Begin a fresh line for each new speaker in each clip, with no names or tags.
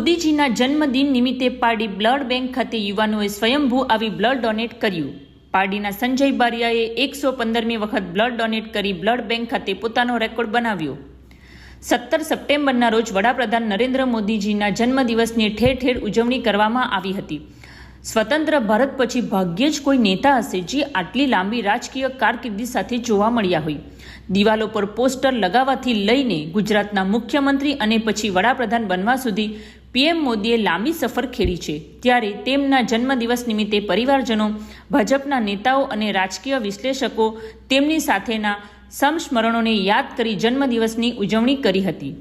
મોદીજીના જન્મદિન નિમિત્તે Pardi blood bank ખાતે યુવાનોએ સ્વયંભૂ આવી બ્લડ ડોનેટ કર્યું. પારડીના સંજય બારિયાએ એકસો પંદરમી વખત બ્લડ ડોનેટ કરી બ્લડ બેંક ખાતે પોતાનો રેકોર્ડ બનાવ્યો. સત્તર સપ્ટેમ્બરના રોજ વડાપ્રધાન નરેન્દ્ર મોદીજીના જન્મદિવસની ઠેર ઠેર ઉજવણી કરવામાં આવી હતી. સ્વતંત્ર ભારત પછી ભાગ્યે જ કોઈ નેતા હશે જે આટલી લાંબી રાજકીય કારકિર્દી સાથે જોવા મળ્યા હોય. દિવાલો પર પોસ્ટર લગાવવાથી લઈને ગુજરાતના મુખ્યમંત્રી અને પછી વડાપ્રધાન બનવા સુધી પીએમ મોદીએ લાંબી સફર ખેડી છે, ત્યારે તેમના જન્મદિવસ નિમિત્તે પરિવારજનો, ભાજપના નેતાઓ અને રાજકીય વિશ્લેષકો તેમની સાથેના સમસ્મરણોને યાદ કરી જન્મદિવસની ઉજવણી કરી હતી.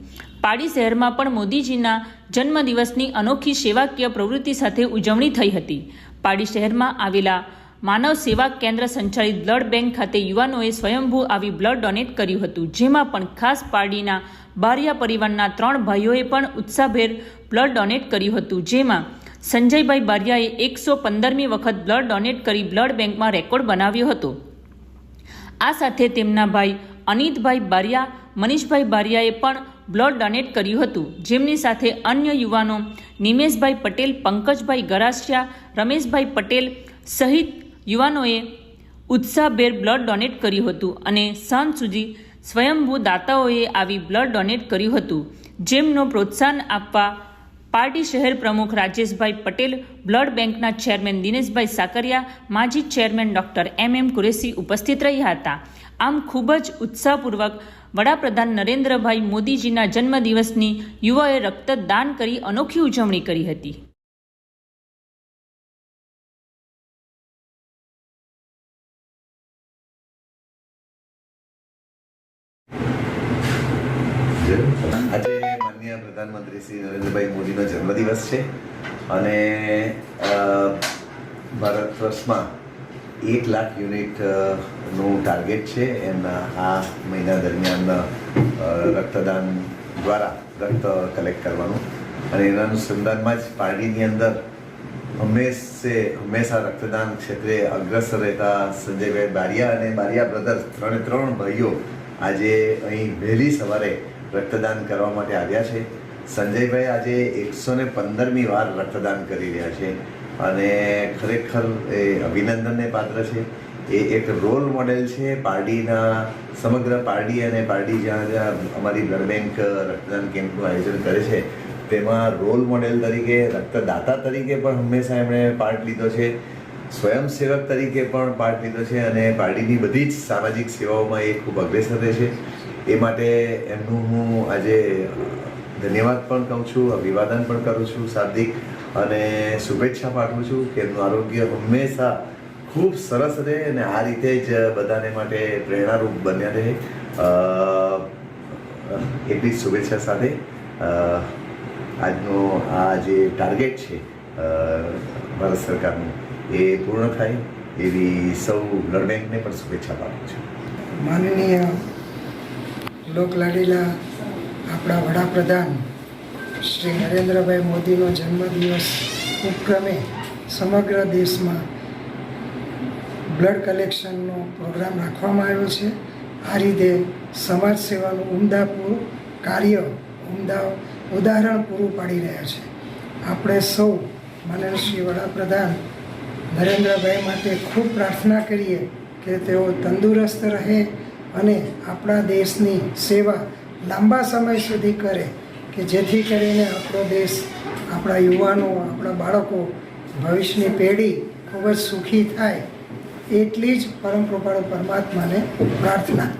પાડી શહેરમાં પણ મોદીજીના જન્મદિવસની અનોખી સેવાકીય પ્રવૃત્તિ સાથે ઉજવણી થઈ હતી. પાડી શહેરમાં આવેલા માનવ સેવા કેન્દ્ર સંચાલિત બ્લડ બેંક ખાતે યુવાનોએ સ્વયંભૂ આવી બ્લડ ડોનેટ કર્યું હતું, જેમાં પણ ખાસ પારડીના બારિયા પરિવારના ત્રણ ભાઈઓએ પણ ઉત્સાહભેર બ્લડ ડોનેટ કર્યું હતું, જેમાં સંજયભાઈ બારિયાએ એકસો પંદરમી વખત બ્લડ ડોનેટ કરી બ્લડ બેંકમાં રેકોર્ડ બનાવ્યો હતો. આ સાથે તેમના ભાઈ અનિતભાઈ બારિયા, મનીષભાઈ બારિયાએ પણ બ્લડ ડોનેટ કર્યું હતું, જેમની સાથે અન્ય યુવાનો નિમેશભાઈ પટેલ, પંકજભાઈ ગરાસિયા, રમેશભાઈ પટેલ સહિત યુવાનોએ ઉત્સાહભેર બ્લડ ડોનેટ કર્યું હતું અને સાંજ સુધી સ્વયંભૂ દાતાઓએ આવી બ્લડ ડોનેટ કર્યું હતું. જેમનો પ્રોત્સાહન આપવા પાર્ટી શહેર પ્રમુખ રાજેશભાઈ પટેલ, બ્લડ બેંકના ચેરમેન દિનેશભાઈ સાકરિયા, માજી chairman doctor M M Qureshi ઉપસ્થિત રહ્યા હતા. આમ ખૂબ જ ઉત્સાહપૂર્વક વડાપ્રધાન નરેન્દ્રભાઈ મોદીજીના જન્મદિવસની યુવાએ રક્તદાન કરી અનોખી ઉજવણી કરી હતી.
આજે માનનીય પ્રધાનમંત્રી શ્રી નરેન્દ્રભાઈ મોદીનો જન્મદિવસ છે અને ભારત વર્ષમાં એક લાખ યુનિટનું ટાર્ગેટ છે. એમના આ મહિના દરમિયાન રક્તદાન દ્વારા રક્ત કલેક્ટ કરવાનું. અને એના અનુસંધાનમાં જ પાર્ટીની અંદર હંમેશે, હંમેશા રક્તદાન ક્ષેત્રે અગ્રસર રહેતા સંજયભાઈ બારિયા અને બારિયા બ્રધર્સ ત્રણે ત્રણ ભાઈઓ આજે અહીં વહેલી સવારે રક્તદાન કરવા માટે આવ્યા છે. સંજયભાઈ આજે એકસો ને પંદરમી વાર રક્તદાન કરી રહ્યા છે અને ખરેખર એ અભિનંદનને પાત્ર છે. એ એક રોલ મોડેલ છે પાર્ટીના સમગ્ર પાર્ટી અને પાર્ટી જ્યાં જ્યાં અમારી બ્લડ બેંક રક્તદાન કેમ્પનું આયોજન કરે છે, તેમાં રોલ મોડેલ તરીકે, રક્તદાતા તરીકે પણ હંમેશા એમણે પાર્ટ લીધો છે. સ્વયંસેવક તરીકે પણ પાર્ટ લીધો છે અને પાર્ટીની બધી જ સામાજિક સેવાઓમાં એ ખૂબ અગ્રેસર રહે છે. એ માટે એમનું હું આજે ધન્યવાદ પણ કહું છું, અભિવાદન પણ કરું છું શાબ્દિક અને શુભેચ્છા પાઠવું છું કે એમનું આરોગ્ય હંમેશા ખૂબ સરસ રહે અને આ રીતે જ બધાને માટે પ્રેરણારૂપ બન્યા રહે. એટલી શુભેચ્છા સાથે આજનો આ જે ટાર્ગેટ છે ભારત સરકારનું, એ પૂર્ણ થાય એવી સૌ બ્લડ બેંકને પણ શુભેચ્છા પાઠવું છું.
માનનીય લોકલાડીલા આપણા વડાપ્રધાન શ્રી નરેન્દ્રભાઈ મોદીનો જન્મદિવસ ઉપક્રમે સમગ્ર દેશમાં બ્લડ કલેક્શનનો પ્રોગ્રામ રાખવામાં આવ્યો છે. આ રીતે સમાજ સેવાનું ઉમદા કાર્ય ઉમદા ઉદાહરણ પૂરું પાડી રહ્યા છે. આપણે સૌ, મને શ્રી વડાપ્રધાન નરેન્દ્રભાઈ માટે ખૂબ પ્રાર્થના કરીએ કે તેઓ તંદુરસ્ત રહે અને આપણા દેશની સેવા લાંબા સમય સુધી કરે કે જેથી કરીને આપણો દેશ, આપણા યુવાનો, આપણા બાળકો ભવિષ્યની પેઢી ખૂબ જ સુખી થાય, એટલી જ પરમ કૃપાળુ પરમાત્માને પ્રાર્થના.